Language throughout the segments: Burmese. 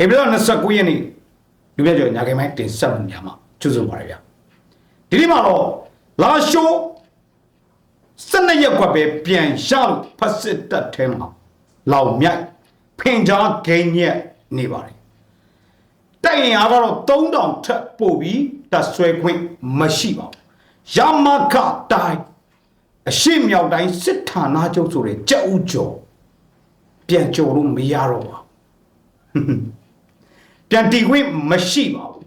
ဧပြီလ29ရက်နေ့လူပြကျော်ညာခိုင်မိုင်းတင်ဆက်မှုများမှာကျူးစုံပါရဗျဒီနေ့မှာတော့လာရှိုး12ရက်ကွက်ပဲပြန်ရလို့ဖက်စစ်တပ်ထဲမှာလောင်မြိုက်ဖင်ကြားဂိမ်းညက်နေပါတယ်တိုင်ရင်အားကတော့3000ထက်ပို့ပြီးတပ်ဆွဲခွင့်မရှိပါဘူးရမကတိုင်းအရှိမြောက်တိုင်းစစ်ဌာနချုပ်ဆိုတဲ့ကြက်ဥကျော်ပြန်ကျော်လို့မရတော့ပါဘူး ပြန်တီခွင့်မရှိပါဘူး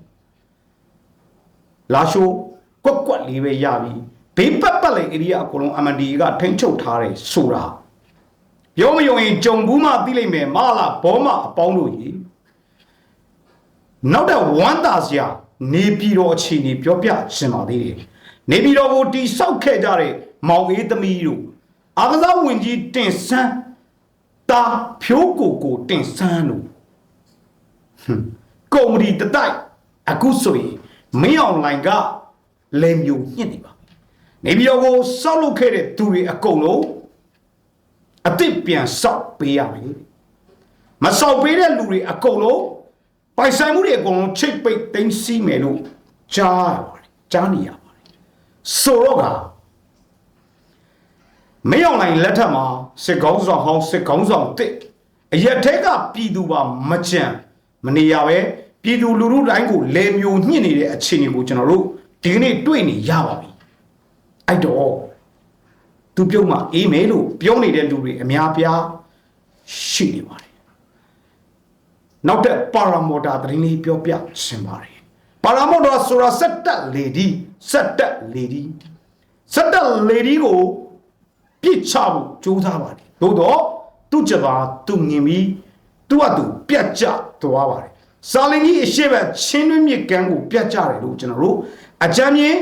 လာရှိုးကွက်ကွက်လေးပဲရပြီဘေးပတ်ပတ်လိုက်ဧရိယာအကုန်လုံး MND ကထိန်းချုပ်ထားတယ်ဆိုတာပြောမယုံရင်ကြုံဘူးမှသိလိမ့်မယ်မလာဘောမအပေါင်းတို့ကြီးနောက်တော့ဝမ်းသာစရာနေပြည်တော်အခြေအနေပြောပြရှင်ပါသေးတယ်နေပြည်တော်ကိုတိဆောက်ခဲ့ကြတဲ့မောင်အေးသမီးတို့အာကစားဝင်ကြီးတင်ဆန်းတာဖြိုးကိုကိုတင်ဆန်းတို့ ကုမ္ပဏီတတိုက်အခုဆိုရင်မင်းအောင်လိုင်ကလေမျိုးညှစ်နေပါနေပြည်တော်ကိုစောက်လုပ်ခဲ့တဲ့သူတွေအကုန်လုံးအစ်စ်ပြန်စောက်ပေးရမယ်မစောက်ပေးတဲ့လူတွေအကုန်လုံးပိုင်ဆိုင်မှုတွေအကုန်လုံးချိတ်ပိတ်သိမ်းစီးမယ်လို့ကြားရပါတယ်ကြားနေရပါတယ်ဆိုတော့ကမင်းအောင်လိုင်လက်ထက်မှာစစ်ကောင်းဆောင်ဟောင်းစစ်ကောင်းဆောင်တစ်အရက်ထဲကပြည်သူပါမကြံ မနေရပဲပြည်သူလူထုတိုင်းကိုလေမျိုးညှစ်နေတဲ့အခြေအနေကိုကျွန်တော်တို့ဒီကနေ့တွေ့နေရပါပြီအဲ့တော့သူပြုတ်မှအေးမယ်လို့ပြောနေတဲ့လူတွေအများပြားရှိနေပါတယ်နောက်တဲ့ပါရာမော်တာသတင်းလေးပြောပြရှင်ပါတယ်ပါရာမော်တာဆိုတာစက်တက်လေဒီစက်တက်လေဒီစက်တက်လေဒီကိုပြစ်ချဖို့ကြိုးစားပါတယ်သို့တော့သူ့ကြပါသူ့မြင်ပြီး သူ့အတူပြတ်ကျသွားပါတယ်စာလင်ကြီးအရှိဘချင်းတွင်းမြစ်ကမ်းကိုပြတ်ကျတယ်လို့ကျွန်တော်တို့အကြမ်းမြင်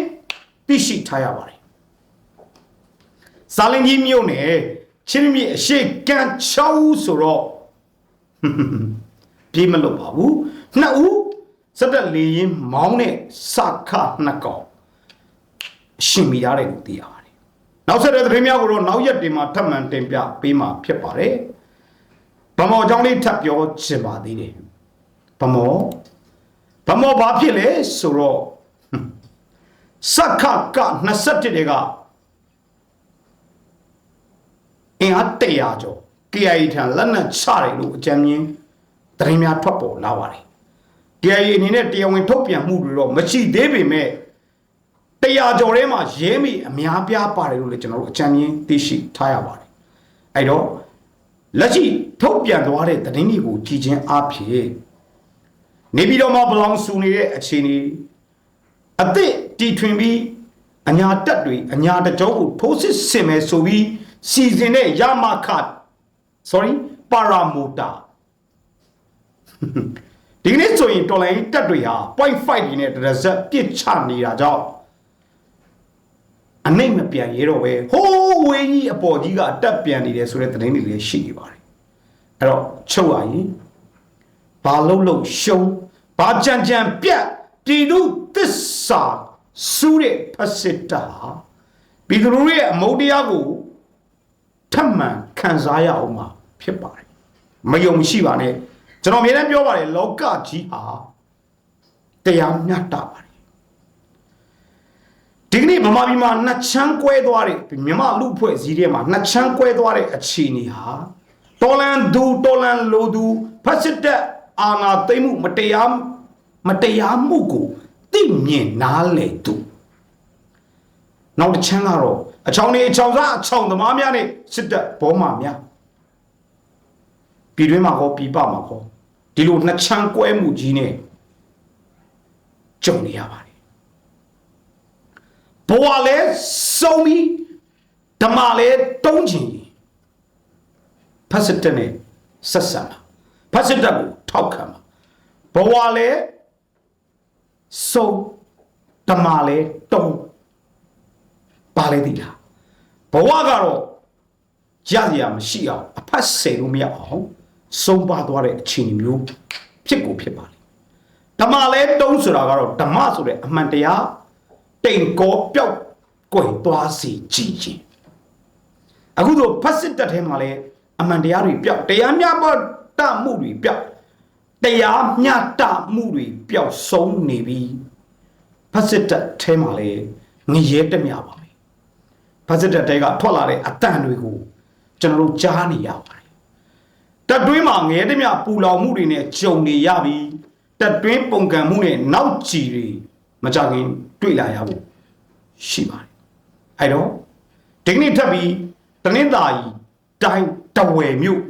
သိရှိထားရပါတယ်စာလင်ကြီးမြို့နယ်ချင်းတွင်းမြစ်အရှိကမ်း6ဦးဆိုတော့ပြေးမလို့ပါဘူးနှစ်ဦးစက်တက်လေရင်မောင်းတဲ့စခနှစ်ကောင်အရှင်မိရတယ်လို့သိရပါတယ်နောက်ဆက်တဲ့သတင်းများကိုတော့နောက်ရက်တင်မှာထပ်မံတင်ပြပေးမှာဖြစ်ပါတယ်။ ဗမော်အကြောင်းလေးထပ်ပြောချင်ပါသေးတယ်။ဗမော်ဗမော်ဘာဖြစ်လဲဆိုတော့ဟွန်းစက္ခက21တေကအင်အား100ကျော် KIA ထံလက်နက်ချတယ်လို့အကြံဉာဏ်သတင်းများထွက်ပေါ်လာပါတယ်။ KIA အနေနဲ့တရားဝင်ထုတ်ပြန်မှုတွေတော့မရှိသေးပေမဲ့တရားကျော်ထဲမှာရဲမိအများပြားပါတယ်လို့လည်းကျွန်တော်တို့အကြံဉာဏ်သိရှိထားရပါတယ်အဲ့တော့ လက်ရှိထုတ်ပြန်သွားတဲ့သတင်းတွေကိုကြည်ချင်းအားဖြင့်နေပြည်တော်မှာဘလောင်ဆူနေတဲ့အခြေအနေအသစ်တီထွင်ပြီးအညာတက်တွေအညာတကြောကိုထိုးစစ်ဆင်မယ်ဆိုပြီးစီစဉ်တဲ့ရမခ sorry ပါရာမိုတာဒီကနေ့ဆိုရင်တော်လိုင်းတက်တွေဟာ0.5ဒီနဲ့တရဇက်ပြစ်ချနေတာကြောင့် အနိုင်မပြန်ရတော့ပဲဟိုးဝေးကြီးအပေါ်ကြီးကအတက်ပြန်နေတယ်ဆိုတဲ့သတင်းတွေလည်းရှိနေပါတယ်အဲ့တော့ချုပ်ရရင်ဘာလုံးလုံးရှုံးဘာကြံကြံပြတ်ပြည်သူသစ္စာစူးတဲ့ဖက်စစ်တာဟာပြည်သူတို့ရဲ့အမုန်းတရားကိုထပ်မံခံစားရအောင်မှာဖြစ်ပါတယ်မယုံမရှိပါနဲ့ကျွန်တော်အမြဲတမ်းပြောပါတယ်လောကကြီးဟာတရားမျှတပါတယ် ဒီကနေ့ဗမာပြည်မှာနှစ်ချမ်းကွဲသွားတဲ့မြန်မာလူဖွဲ့စည်းထဲမှာနှစ်ချမ်းကွဲသွားတဲ့အခြေအနေဟာတော်လန်သူတော်လန်လိုသူဖက်စစ်တပ်အာဏာသိမ်းမှုမတရားမတရားမှုကိုသိမြင်နားလည်သူနောက်တစ်ချမ်းကတော့အချောင်းနေအချောင်းစားအချောင်းသမားများနဲ့စစ်တပ်ဘောမာများပြည်တွင်းမှာဟောပြည်ပမှာဟောဒီလိုနှစ်ချမ်းကွဲမှုကြီးနဲ့ကြုံနေရပါတယ် ဘဝလဲစုံပြီးဓမ္မလဲတုံးချင်ဖတ်စစ်တက်နဲ့ဆက်ဆံမှာဖတ်စစ်တက်ကိုထောက်ခံမှာဘဝလဲစုံဓမ္မလဲတုံးပါလဲသိလားဘဝကတော့ရစရာမရှိအောင်အဖတ်ဆယ်လို့မရအောင်ဆုံးပါသွားတဲ့အခြေအနေမျိုးဖြစ်ကိုဖြစ်ပါလေဓမ္မလဲတုံးဆိုတာကတော့ဓမ္မဆိုတဲ့အမှန်တရား တိမ်ကောပျောက်ကွယ်သွားစေကြည်ခြင်းအခုတော့ဖတ်စစ်တက်ထဲမှာလဲအမှန်တရားတွေပျောက်တရားမျှတမှုတွေပျောက်တတရားမျှတမှုတွေပျောက်ဆုံးနေပြီဖက်စစ်တပ်ထဲမှာလေငရဲတက်မြပါပဲဖက်စစ်တပ်တဲကထွက်လာတဲ့အတန်တွေကိုကျွန်တော်တို့ကြားနေရပါတယ်တက်တွင်းမှာငရဲတက်မြပူလောင်မှုတွေနဲ့ကြုံနေရပြီတက်တွင်းပုံကံမှုနဲ့နောက်ကြည်တွေ မကြခင်တွေ့လာရဖို့ရှိပါတယ်အဲ့တော့ဒီကနေ့ထပ်ပြီးတနင်္သာရီတိုင်းတဝယ်မြို့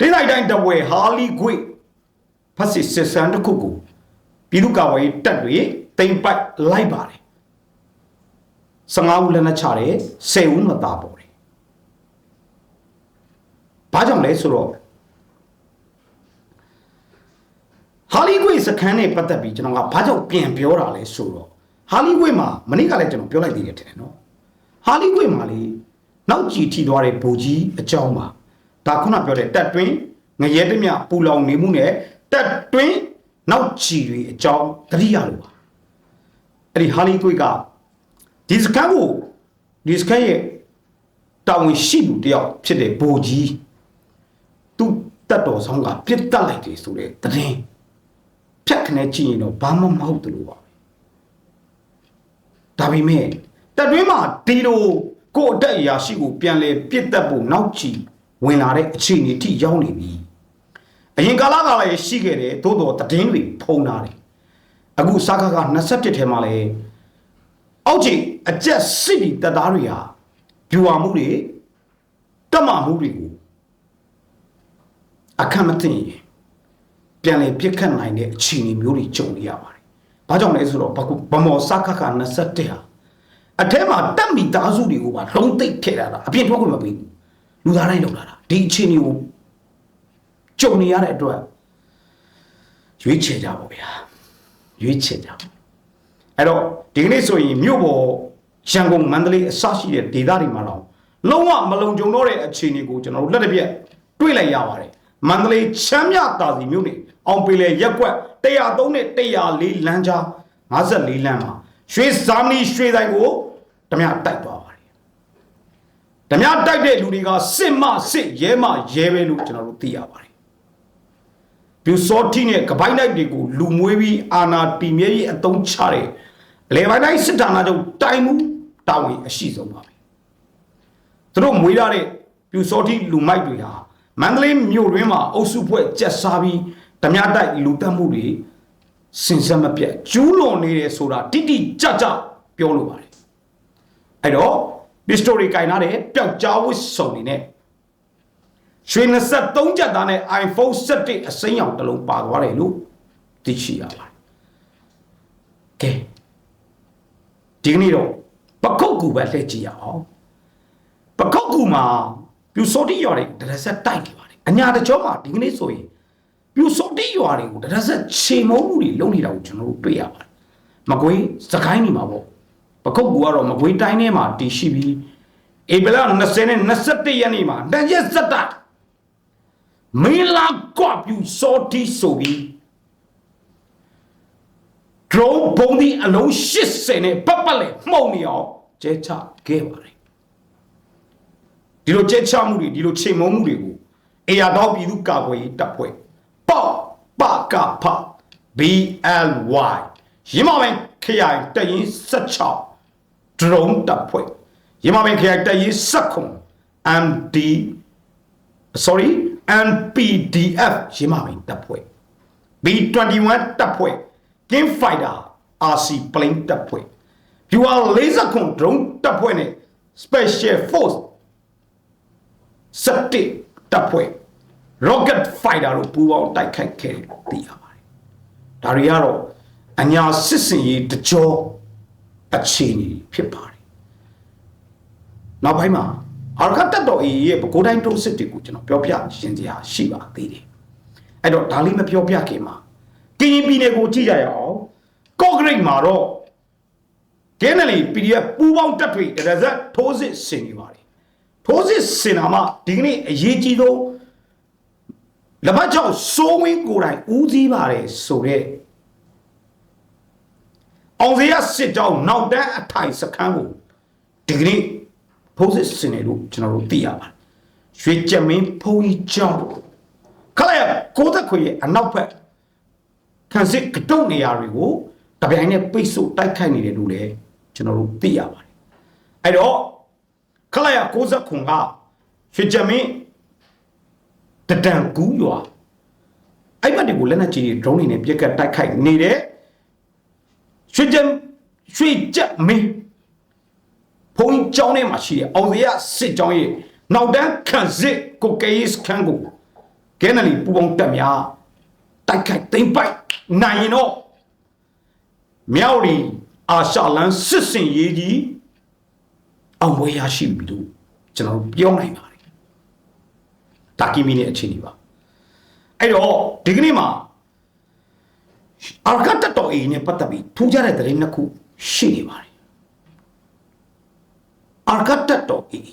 လင်းလိုက်တိုင်းတဝယ်ဟာလီဂွေဖက်စစ်စစ်စံတစ်ခုကိုပြည်သူ့ကာကွယ်ရေးတပ်တွေတိမ်ပိုက်လိုက်ပါတယ်15ဦးလက်နက်ချတယ်10ဦးမသားပေါ်တယ်ဘာကြောင့်လဲဆိုတော့ ဟာလီဂွေစခန်းနဲ့ပတ်သက်ပြီးကျွန်တော်ကဘာကြောင့်ပြန်ပြောတာလဲဆိုတော့ဟာလီဂွေမှာမနေ့ကလည်းကျွန်တော်ပြောလိုက်သေးတယ်ထင်တယ်နော်ဟာလီဂွေမှာလေနောက်ကြည်ထီသွားတဲ့ဘူကြီးအကြောင်းပါဒါခုနပြောတဲ့တက်တွင်းငရဲတမြပူလောင်နေမှုနဲ့တက်တွင်းနောက်ကြည်တွေအကြောင်းသတိရလို့ပါအဲ့ဒီဟာလီဂွေကဒီစကန်ကိုဒီစကန်ရဲ့တာဝန်ရှိသူတယောက်ဖြစ်တဲ့ဘူကြီးသူတက်တော်ဆောင်ကပြစ်တက်လိုက်တယ်ဆိုတဲ့တရင် ဖြတ်ခနဲ့ကြည့်ရင်တော့ဘာမှမဟုတ်တယ်လို့ပါဒါပေမဲ့တက်တွင်းမှာဒီလိုကိုယ့်အတက်အရာရှိကိုပြန်လဲပြစ်တက်ဖို့နောက်ချီဝင်လာတဲ့အခြေအနေထိရောက်နေပြီအရင်ကာလကလည်းရှိခဲ့တယ်သို့တော်တည်င်းတွေဖုံးလာတယ်အခုစကားက27ထဲမှာလည်းအောက်ခြေအကျက်စစ်ပြီးတပ်သားတွေဟာပြူဝမှုတွေတက်မှမှုတွေကိုအခက်မသိရင် ပြန်လဲပြစ်ခတ်နိုင်တဲ့အခြေအနေမျိုးတွေကြုံနေရပါတယ်။ဘာကြောင့်လဲဆိုတော့ဗမော်စခခ27ဟာအထက်မှာတက်မိသားစုတွေကိုပါလုံးသိပ်ထည့်လာတာအပြင်ထွက်ခွင့်မပေးဘူးလူသားတိုင်းလုပ်လာတာဒီအခြေအနေကိုကြုံနေရတဲ့အတွက်ရွေးချယ်ကြပါဗျာရွေးချယ်ကြပါအဲ့တော့ဒီကနေ့ဆိုရင်မြို့ပေါ်ရန်ကုန်မန္တလေးအစရှိတဲ့ဒေသတွေမှာတော့လုံးဝမလုံခြုံတော့တဲ့အခြေအနေကိုကျွန်တော်တို့လက်တစ်ပြက်တွေ့လိုက်ရပါတယ်မန္တလေးချမ်းမြတာစီမြို့နေ အောင်ပေလေရက်ကွက်103နဲ့104လမ်းကြား54လမ်းမှာရွှေဇာမနီရွှေဆိုင်ကိုဓမြတိုက်သွားပါတယ်ဓမြတိုက်တဲ့လူတွေကစစ်မစစ်ရဲမရဲပဲလို့ကျွန်တော်တို့သိရပါတယ်ပြူစောတိနဲ့ကပိုင်နိုင်တွေကိုလူမွေးပြီးအာနာတီမြဲကြီးအတုံးချတဲ့အလေပိုင်းတိုင်းစစ်ဌာနချုပ်တိုင်မှုတာဝန်အရှိဆုံးပါပဲသူတို့မွေးရတဲ့ပြူစောတိလူမိုက်တွေဟာမန္တလေးမြို့တွင်းမှာအုပ်စုဖွဲ့ကြက်စားပြီး ဓမြတိုက်လူတက်မှုတွေစင်စက်မပြတ်ကျူးလွန်နေတယ်ဆိုတာတိတိကျကျပြောလို့ပါတယ်အဲ့တော့ဒီစတိုရီကင်နာတဲ့ပျောက်ကြားဝစ်စုံနေနဲ့ရွှေ23ကျပ်သားနဲ့ iPhone 7အစိမ်းရောင်တစ်လုံးပါသွားတယ်လို့သိရှိရပါတယ်ကဲဒီကနေ့တော့ပကုတ်ကူပဲလှည့်ကြည့်ရအောင်ပကုတ်ကူမှာပြူစောတိရွာတွေတရဆက်တိုက်နေပါတယ်အညာတကြောမှာဒီကနေ့ဆိုရင် ပြူစောတိရွာတွေကိုတရဆက်ခြေမုံမှုတွေလုပ်နေတာကိုကျွန်တော်တို့တွေ့ရပါတယ်မကွေးစကိုင်းနေမှာပေါ့ပကုတ်ကူကတော့မကွေးတိုင်းထဲမှာတည်ရှိပြီးဧပြီလ20နဲ့21ရက်နေ့မှာတရက်စက်တာမင်းလာကွာပြူစောတိဆိုပြီး drone ဘုံဒီအလုံး80နဲ့ပတ်ပတ်လေမှုံနေအောင်ကျဲချခဲ့ပါတယ်ဒီလိုကျဲချမှုတွေဒီလိုချိန်မုံမှုတွေကိုအေယာတော့ပြည်သူကာကွယ်ရေးတပ်ဖွဲ့ပေါ့ပ ကဖ BLY ရင်းမပိုင်ခရိုင်တရင်16 drone တပ်ဖွဲ့ရင်းမပိုင်ခရိုင်တရင်19 MD sorry NPDF ရင်းမပိုင်တပ်ဖွဲ့ B21 တပ်ဖွဲ့ King Fighter RC plane တပ်ဖွဲ့ Viewer laser con drone တပ်ဖွဲ့နဲ့ Special Force စတိတပ်ဖွဲ့ Rocket Fighter တို့ပူးပေါင်းတိုက်ခိုက်ခဲ့တယ်လို့သိရပါတယ်။ဒါတွေကတော့အညာစစ်စင်ရေးတကြောအခြေအနေဖြစ်ပါတယ်။နောက်ပိုင်းမှာအာရခတ်တော်အေရဲ့ပကိုးတိုင်းတုံးစစ်တွေကိုကျွန်တော်ပြောပြရှင်းစရာရှိပါသေးတယ်။အဲ့တော့ဒါလေးမပြောပြခင်မှာကရင်ပြည်နယ်ကိုကြည့်ကြရအောင်ကော့ဂရိတ်မှာတော့ကဲနလီ PDF ပူးပေါင်းတပ်တွေတရဇက်ထိုးစစ်ဆင်နေပါတယ်ထိုးစစ်ဆင်တာမှဒီကနေ့အရေးကြီးဆုံး လက်ပတ်ချောင်းစိုးဝင်းကိုယ်တိုင်ဦးစီးပါတယ်ဆိုတော့အောင်စရစစ်ကြောင်းနောက်တန်းအထိုင်စခန်းကိုဒီကနေ့ထိုးစစ်ဆင်နေလို့ကျွန်တော်တို့သိရပါတယ်ရွှေကြက်မင်းဖုံးကြီးကြောင်းခလိုက်ရကိုသက်ခွေရဲ့အနောက်ဘက်ခံစစ်ကတုတ်နေရာတွေကိုတပြိုင်နက်ပိတ်ဆို့တိုက်ခိုက်နေတယ်လို့လည်းကျွန်တော်တို့သိရပါတယ်အဲ့တော့ခလာရ69ကရွှေကြမင်း တတန်ကူးရွာအဲ့ဘက်တွေကိုလက်နက်ကြီးတွေ drone တွေနဲ့ပြက်ကတ်တိုက်ခိုက်နေတဲ့ရွှေကြရွှေကြမင်းဘုံကျောင်းထဲမှာရှိတဲ့အောင်စရစစ်ကျောင်းရဲ့နောက်တန်းခံစစ်ကိုကေးစခန်းကိုကဲနလီပူပေါင်းတက်များတိုက်ခိုက်သိမ့်ပိုက်နိုင်ရင်တော့မြောက်ရီအာရှလန်စစ်စင်ရေးကြီးအောင်ပွဲရရှိပြီလို့ကျွန်တော်တို့ပြောနိုင်ပါတယ် ဒါကီမီနဲ့အခြေအနေပါအဲ့တော့ဒီကနေ့မှာအာကတ်တော်အေးနဲ့ပတ်သက်ပြီးထူးခြားတဲ့သတင်းနှစ်ခုရှိနေပါတယ်အာကတ်တော်အေး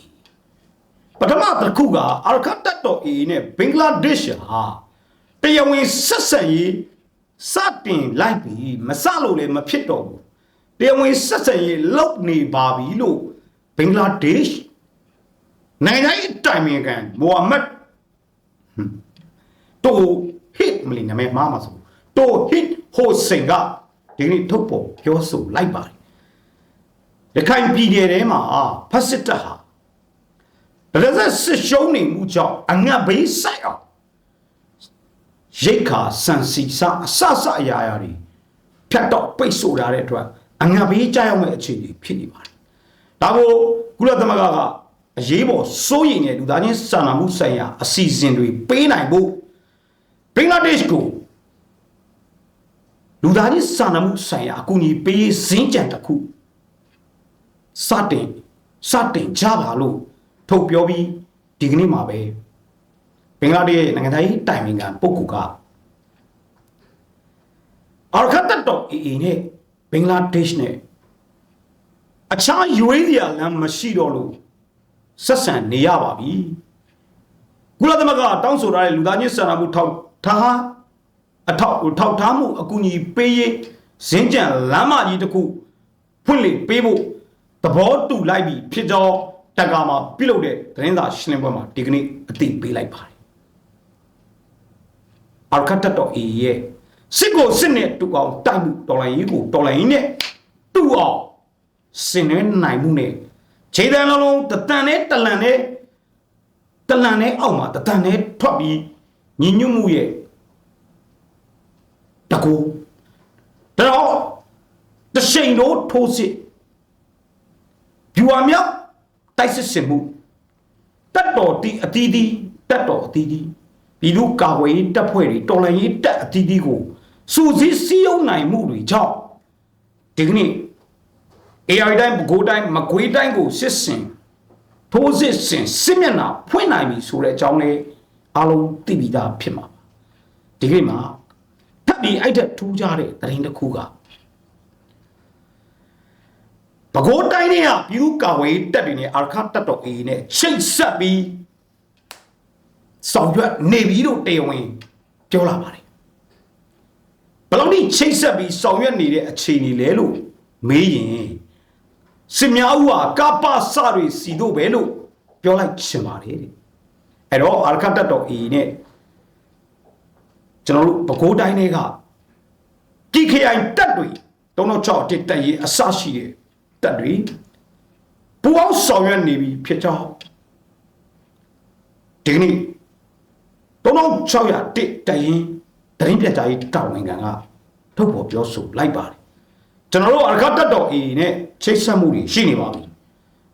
ပထမတစ်ခုကအာကတ်တော်အေးနဲ့ဘင်္ဂလားဒေ့ရှ်ဟာတရားဝင်ဆက်ဆံရေးစတင်လိုက်ပြီမစလို့လည်းမဖြစ်တော့ဘူးတရားဝင်ဆက်ဆံရေးလုပ်နေပါပြီလို့ဘင်္ဂလားဒေ့ရှ်နိုင်ငံရေးတိုင်ပင်ခံမိုဟာမက် တိုဟစ်မလီနာမည်မှားမှာဆိုတိုဟစ်ဟိုစင်ကဒီနေ့ထုတ်ပေါ်ပြောဆိုလိုက်ပါတယ်ရခိုင်ပြည်နယ်ထဲမှာဖက်စစ်တပ်ဟာဒါသက်စစ်ရှုံးနေမှုကြောင့်အငတ်ဘေးဆိုင်အောင်ရိတ်ခါစံစီစာအဆဆအရာရာတွေဖြတ်တော့ပိတ်ဆို့ထားတဲ့အတွက်အငတ်ဘေးကြောက်ရောက်မဲ့အခြေအနေဖြစ်နေပါတယ်ဒါကိုကုလသမဂ္ဂကအရေးပေါ်စိုးရိမ်တဲ့လူသားချင်းစာနာမှုဆိုင်ရာအစီအစဉ်တွေပေးနိုင်ဖို့ ဘင်္ဂလားဒေ့ရှ်ကိုလူသားချင်းစာနာမှုဆိုင်ရာအကူအညီပေးရေးဇင်းကြံတစ်ခုစတင်စတင်ကြပါလို့ထုတ်ပြောပြီးဒီကနေ့မှာပဲဘင်္ဂလားဒေ့ရှ်နိုင်ငံသားရေးတိုင်ပင်ခံပုဂ္ဂိုလ်ကအာခတ်တော်အေအေနဲ့ဘင်္ဂလားဒေ့ရှ်နဲ့အခြားရွေးစရာလမ်းမရှိတော့လို့ဆက်ဆံနေရပါပြီကုလသမဂ္ဂတောင်းဆိုထားတဲ့လူသားချင်းစာနာမှုထောက် ထားအထောက်ထောက်ထားမှုအကူအညီပေးရေးဇင်းကြံလမ်းမကြီးတစ်ခုဖွင့်လှစ်ပေးဖို့သဘောတူလိုက်ပြီဖြစ်ကြောင်းတက္ကမှာပြုလုပ်တဲ့သတင်းစာရှင်းလင်းပွဲမှာဒီကနေ့အသိပေးလိုက်ပါတယ်အာကတ်တော်အေးရဲ့စစ်ကိုစစ်နဲ့တူအောင်တိုက်မှုတော်လိုင်းကြီးကိုတော်လိုင်းကြီးနဲ့တူအောင်စင်နေနိုင်မှုနဲ့ခြေတန်းလုံးလုံးတတန်နဲ့တလန်နဲ့တလန်နဲ့အောက်မှာတတန်နဲ့ထွက်ပြီး ညီညွတ်မှုရဲ့တကူတော့တရှိန်တို့ထိုးစစ်ဗျူဟာမြောက်တိုက်စစ်စင်မှုတက်တော်တီအတီးတီးတက်တော်အတီးတီးပြည်သူကာဝေးတပ်ဖွဲ့တွေတော်လှန်ရေးတပ်အတီးတီးကိုစူးစီးစီးယုံနိုင်မှုတွေကြောင့်ဒီကနေ့ AI တိုင်းဘကိုးတိုင်းမကွေးတိုင်းကိုစစ်စင်ထိုးစစ်စင်စစ်မျက်နှာဖွင့်နိုင်ပြီဆိုတဲ့အကြောင်းလေး အားလုံးသိပြီးသားဖြစ်မှာဒီကိမှာထပ်ပြီးအဲ့ထက်ထူးခြားတဲ့သတင်းတစ်ခုကပဲခူးတိုင်းတွေကပြည်သူ့ကာကွယ်တပ်တွေနဲ့အာခတ်တပ်တော်အေနဲ့ချိတ်ဆက်ပြီးဆောင်ရွက်နေပြီလို့တရားဝင်ပြောလာပါတယ်ဘယ်လောက်ထိချိတ်ဆက်ပြီးဆောင်ရွက်နေတဲ့အခြေအနေလဲလို့မေးရင်စင်မြအူဟာကပ္ပစတွေစီတို့ပဲလို့ပြောလိုက်ချင်ပါတယ်တဲ့ အဲ့တော့အာခတ်တပ်တော် A နဲ့ကျွန်တော်တို့ပဲခူးတိုင်းတွေကတိခရိုင်တက်တွေ36တစ်တက်ရေးအစရှိတဲ့တက်တွေပူအောင်ဆောင်ရွက်နေပြီဖြစ်ကြောင်းဒီကနေ့3600တစ်တက်ရင်တရင်ပြတ်ကြရေးတောင်းဝင်ခံကထုတ်ဖော်ပြောဆိုလိုက်ပါတယ်ကျွန်တော်တို့အရကတက်တော်အေနဲ့ချိတ်ဆက်မှုတွေရှိနေပါပြီ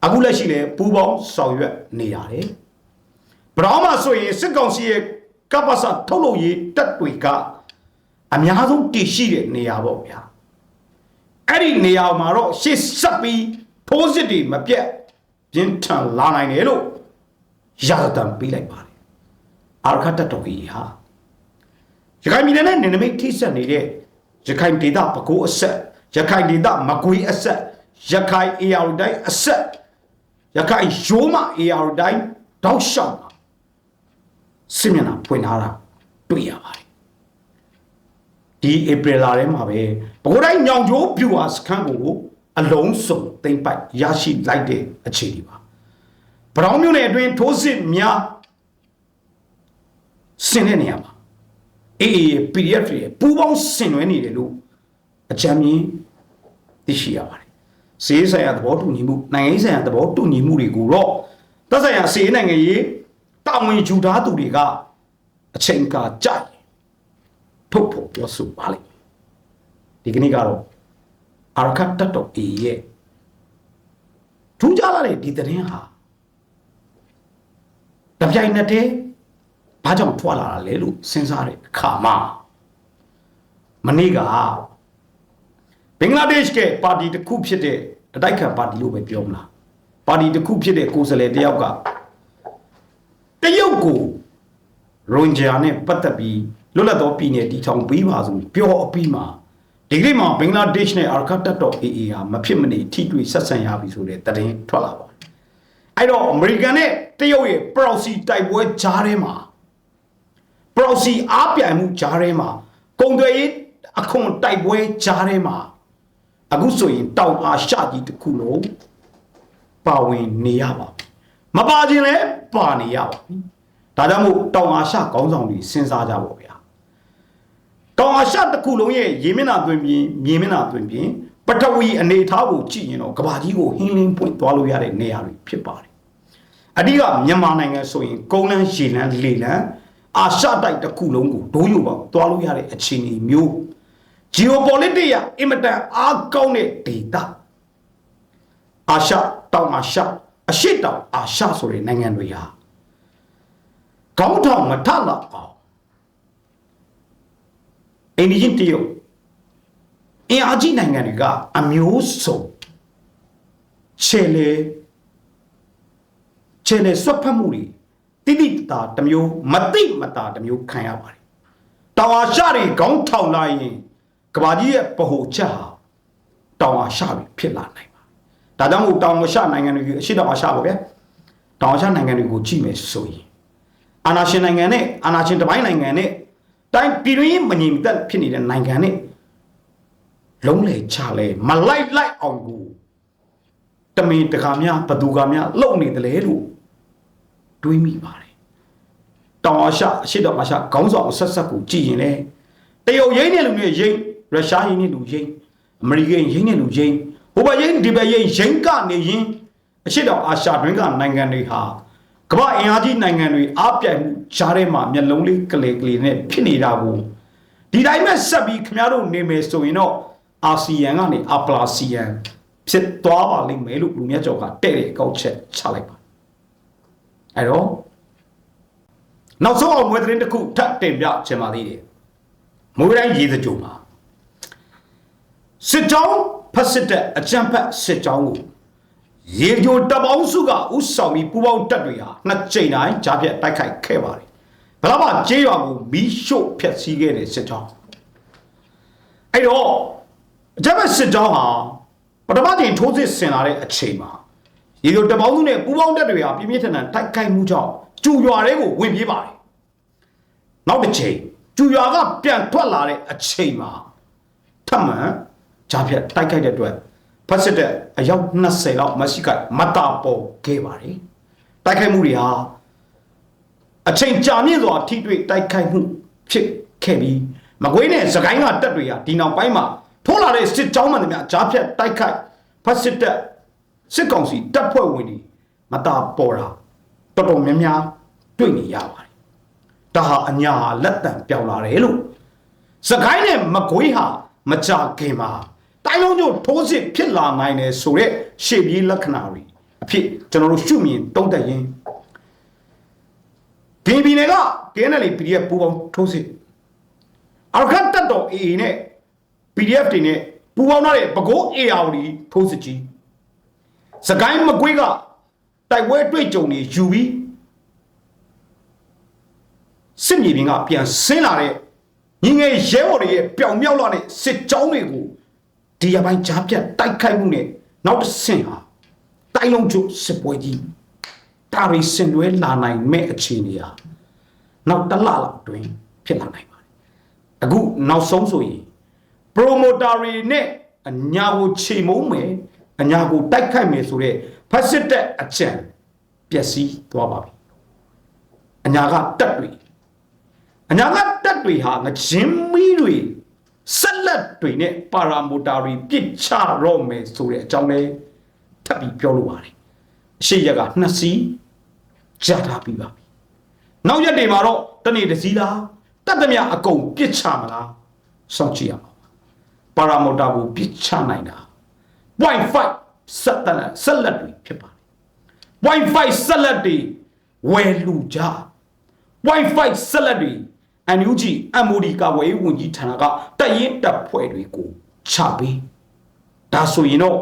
အခုလက်ရှိလည်းပူပေါင်းဆောင်ရွက်နေရတယ် ဘရောင်းမှာဆိုရင်စစ်ကောင်စီရဲ့ကပ္ပစထုတ်လို့ရေးတက်တွေကအများဆုံးတည်ရှိတဲ့နေရာပေါ့ဗျာအဲ့ဒီနေရာမှာတော့ရှေ့ဆက်ပြီးထိုးစစ်တွေမပြတ်ပြင်းထန်လာနိုင်တယ်လို့ရာဇတံပေးလိုက်ပါတယ်အာရခတ်တော်ကြီးဟာရခိုင်ပြည်နယ်နဲ့နယ်နိမိတ်ထိစပ်နေတဲ့ရခိုင်ဒေသပဲခူးအဆက်ရခိုင်ဒေသမကွေးအဆက်ရခိုင်အေရတိုင်းအဆက်ရခိုင်ရိုးမအေရတိုင်းတောက်လျှောက်မှာ စစ်မျက်နှာဖွင့်ထားတာတွေ့ရပါတယ်ဒီဧပြီလထဲမှာပဲပဲခူးတိုင်းညောင်ကျိုးပြူဟာစခန်းကိုအလုံးစုံသိမ့်ပိုက်ရရှိလိုက်တဲ့အခြေအနေပါဗရောင်းမြို့နယ်အတွင်းထိုးစစ်များဆင်တဲ့နေရာမှာအေးအေး PDF တွေပူပေါင်းဆင်နွှဲနေတယ်လို့အကြံမြင်သိရှိရပါတယ်စေးဆိုင်ရာသဘောတူညီမှုနိုင်ငံရေးဆိုင်ရာသဘောတူညီမှုတွေကိုတော့သက်ဆိုင်ရာစေးနိုင်ငံရေး တာဝန်ယူထားသူတွေကအချိန်ကာကြိုက်ထုတ်ဖို့ပြောဆိုပါလိမ့်မယ်ဒီကနေ့ကတော့အာရခတ်တတ်တော်အေးရဲ့ထူးခြားလာတဲ့ဒီသတင်းဟာတပြိုင်နက်တည်းဘာကြောင့်ထွက်လာတာလဲလို့စဉ်းစားတဲ့အခါမှာမနေ့ကဘင်္ဂလားဒေ့ရှ်ကပါတီတစ်ခုဖြစ်တဲ့အတိုက်ခံပါတီလို့ပဲပြောမလားပါတီတစ်ခုဖြစ်တဲ့ကိုယ်စားလှယ်တယောက်က တရုတ်ကိုရွန်ဂျာနဲ့ပတ်သက်ပြီးလွတ်လပ်သောပြည်နယ်တည်ထောင်ပေးပါဆိုပြောအပြီးမှာဒီကနေ့မှာဘင်္ဂလားဒေ့ရှ်နဲ့အာရခတ်တပ်တော် AA ဟာမဖြစ်မနေထိတွေ့ဆက်ဆံရပြီဆိုတဲ့သတင်းထွက်လာပါတယ်အဲ့တော့အမေရိကန်နဲ့တရုတ်ရဲ့ proxy တိုက်ပွဲကြားထဲမှာ proxy အားပြိုင်မှုကြားထဲမှာကုန်သွယ်ရေးအခွန်တိုက်ပွဲကြားထဲမှာအခုဆိုရင်တောင်အာရှကြီးတစ်ခုလုံးပါဝင်နေရပါပြီ မပါခြင်းလဲပါနေရပါပြီဒါကြောင့်မို့တောင်အာရှခေါင်းဆောင်တွေစဉ်းစားကြပါဗျာတောင်အာရှတစ်ခုလုံးရဲ့ရေမျက်နှာသွင်းပြီးမြေမျက်နှာသွင်းပြီးပထဝီအနေအထားကိုကြည့်ရင်တော့ကဘာကြီးကိုဟင်းလင်းပွင့်သွားလို့ရတဲ့နေရာတွေဖြစ်ပါတယ်အဓိကမြန်မာနိုင်ငံဆိုရင်ကုန်းလန်းရေလန်းလေလန်းအာရှတိုက်တစ်ခုလုံးကိုဒိုးယိုပေါက်သွားလို့ရတဲ့အခြေအနေမျိုး geopolitics ရအင်မတန်အားကောင်းတဲ့ဒေသအာရှတောင်အာရှ အရှေ့တောင်အာရှဆိုတဲ့နိုင်ငံတွေဟာကောင်းထောင်မထလာအောင်အိန္ဒိယတရုတ်အင်အားကြီးနိုင်ငံတွေကအမျိုးစုံခြေလေခြေလေဆွတ်ဖက်မှုတွေတိတိတာတစ်မျိုးမတိမတာတစ်မျိုးခံရပါတယ်တောင်အာရှတွေခေါင်းထောင်လာရင်ကဘာကြီးရဲ့ဗဟိုချက်ဟာတောင်အာရှတွေဖြစ်လာနိုင်ပါတယ် ဒါကြောင့်မို့တောင်အာရှနိုင်ငံတွေအရှေ့တောင်အာရှပေါ့ဗျာတောင်အာရှနိုင်ငံတွေကိုကြည့်မယ်ဆိုရင်အာနာရှင်နိုင်ငံနဲ့အာနာရှင်တပိုင်းနိုင်ငံနဲ့တိုင်းပြည်တွင်းမငြိမ်သက်ဖြစ်နေတဲ့နိုင်ငံနဲ့လုံးလေချလဲမလိုက်လိုက်အောင်ကိုတမင်တကာများဘသူကများလုံနေတယ်လေလို့တွေးမိပါတယ်တောင်အာရှအရှေ့တောင်အာရှခေါင်းဆောင်ဆက်ဆက်ကိုကြည့်ရင်လေတရုတ်ရင်းတဲ့လူတွေရင်းရုရှားရင်းတဲ့လူရင်းအမေရိကန်ရင်းတဲ့လူရင်း ဟိုဘရင်းဒီဘရင်းရင်းကနေရင်းအရှေ့တောင်အာရှတွင်းကနိုင်ငံတွေဟာကမ္ဘာအင်အားကြီးနိုင်ငံတွေအားပြိုင်မှုကြားထဲမှာမျက်လုံးလေးကလေးကလေးနဲ့ဖြစ်နေတာကိုဒီတိုင်းမဲ့ဆက်ပြီးခင်ဗျားတို့နေမယ်ဆိုရင်တော့အာဆီယံကနေအပလာဆီယံဖြစ်သွားပါလိမ့်မယ်လို့လူမြတ်ကျော်ကတဲ့တဲ့အကောက်ချက်ချလိုက်ပါအဲ့တော့နောက်ဆုံးအောင်မွေးသတင်းတစ်ခုထပ်တင်ပြချင်ပါသေးတယ်မိုးတိုင်းရေစကြိုမှာစစ်ကြောင်း ဖက်စစ်တဲ့အကြံဖက်စစ်ကြောင်းကိုရေကြိုတပ်ပေါင်းစုကဥဆောင်ပြီးပူပေါင်းတပ်တွေဟာနှစ်ကြိမ်တိုင်းကြားပြတ်တိုက်ခိုက်ခဲ့ပါတယ်ဘလာမကျေးရွာကိုမီးရှို့ဖျက်ဆီးခဲ့တဲ့စစ်ကြောင်းအဲ့တော့အကြမ်းဖက်စစ်ကြောင်းဟာပထမချိန်ထိုးစစ်ဆင်လာတဲ့အချိန်မှာရေကြိုတပ်ပေါင်းစုနဲ့ပူပေါင်းတပ်တွေဟာပြင်းပြင်းထန်ထန်တိုက်ခိုက်မှုကြောင့်ကျူရွာတွေကိုဝင်ပြေးပါတယ်နောက်တစ်ချိန်ကျူရွာကပြန်ထွက်လာတဲ့အချိန်မှာထပ်မံ ကြားပြတ်တိုက်ခိုက်တဲ့အတွက်ဖက်စစ်တဲ့အယောက်20လောက်မရှိကမတာပေါ်ခဲ့ပါတယ်တိုက်ခိုက်မှုတွေဟာအချိန်ကြာမြင့်စွာထိတွေ့တိုက်ခိုက်မှုဖြစ်ခဲ့ပြီးမကွေးနဲ့စကိုင်းကတပ်တွေဟာဒီနောက်ပိုင်းမှာထိုးလာတဲ့စစ်ကြောင်းမှန်သမျှကြားဖြတ်တိုက်ခိုက်ဖက်စစ်တပ်စစ်ကောင်စီတပ်ဖွဲ့ဝင်တွေမတာပေါ်တာတော်တော်များများတွေ့နေရပါတယ်ဒါဟာအညာလက်တံပြောင်းလာတယ်လို့စကိုင်းနဲ့မကွေးဟာမကြခင်မှာ တိုင်းလုံးကျို့ထိုးစစ်ဖြစ်လာနိုင်တယ်ဆိုရက်ရှေ့ပြေးလက္ခဏာတွေအဖြစ်ကျွန်တော်တို့ရှုမြင်တုံးတက်ရင်ဒီပြည်နယ်က KNL PDF ပူပေါင်းထိုးစစ်အရခတ်တက်တော် AA နဲ့ PDF တွေနဲ့ပူပေါင်းထားတဲ့ပကိုး AR ထိုးစစ်ကြီးစကိုင်းမကွေးကတိုက်ပွဲတွေ့ကြုံနေယူပြီးစစ်မြေပြင်ကပြန်ဆင်းလာတဲ့ညီငယ်ရဲဘော်တွေရဲ့ပျောင်မြောက်လာတဲ့စစ်ကြောင်းတွေကို ဒီရပိုင်းကြားပြတ်တိုက်ခိုက်မှုနဲ့နောက်တစ်ဆင့်ဟာတိုင်းလုံးကျုပ်စစ်ပွဲကြီးဒါရီဆင်နွဲလာနိုင်မဲ့အခြေအနေဟာနောက်တစ်လလောက်အတွင်းဖြစ်လာနိုင်ပါတယ်အခုနောက်ဆုံးဆိုရင် promoter တွေနဲ့အညာကိုချိန်မုံမယ်အညာကိုတိုက်ခိုက်မယ်ဆိုတော့ဖက်စစ်တဲ့အကြံပျက်စီးသွားပါပြီအညာကတက်တွေအညာကတက်တွေဟာငချင်းမီးတွေ ဆက်လက်တွေနဲ့ပါရာမိုတာတွေပြစ်ချတော့မယ်ဆိုတဲ့အကြောင်းလေးထပ်ပြီးပြောလိုပါတယ်အရှိရက်ကနှစ်စီးကြားထားပြီးပါပြီနောက်ရက်တွေမှာတော့တနေ့တစ်စီးလားတတ်သမျှအကုန်ပြစ်ချမလားစောင့်ကြည့်ရအောင်ပါရာမိုတာကိုပြစ်ချနိုင်တာ Wi-Fi ဆက်တလက်ဆက်လက်တွေဖြစ်ပါတယ် Wi-Fi ဆက်လက်တွေဝယ်လူကြ Wi-Fi ဆက်လက်တွေ NUG MOD ကဝယ်ရေးဝန်ကြီးဌာနကတရင်တပ်ဖွဲ့တွေကိုချပေးဒါဆိုရင်တော့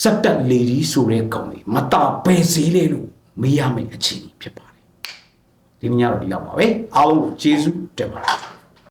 စက်တက်လေဒီဆိုတဲ့ကောင်လေးမတာပဲစေးလေလို့မေးရမယ့်အခြေအနေဖြစ်ပါတယ်ဒီညတော့ဒီလောက်ပါပဲအားလုံးကိုကျေးဇူးတင်ပါတယ်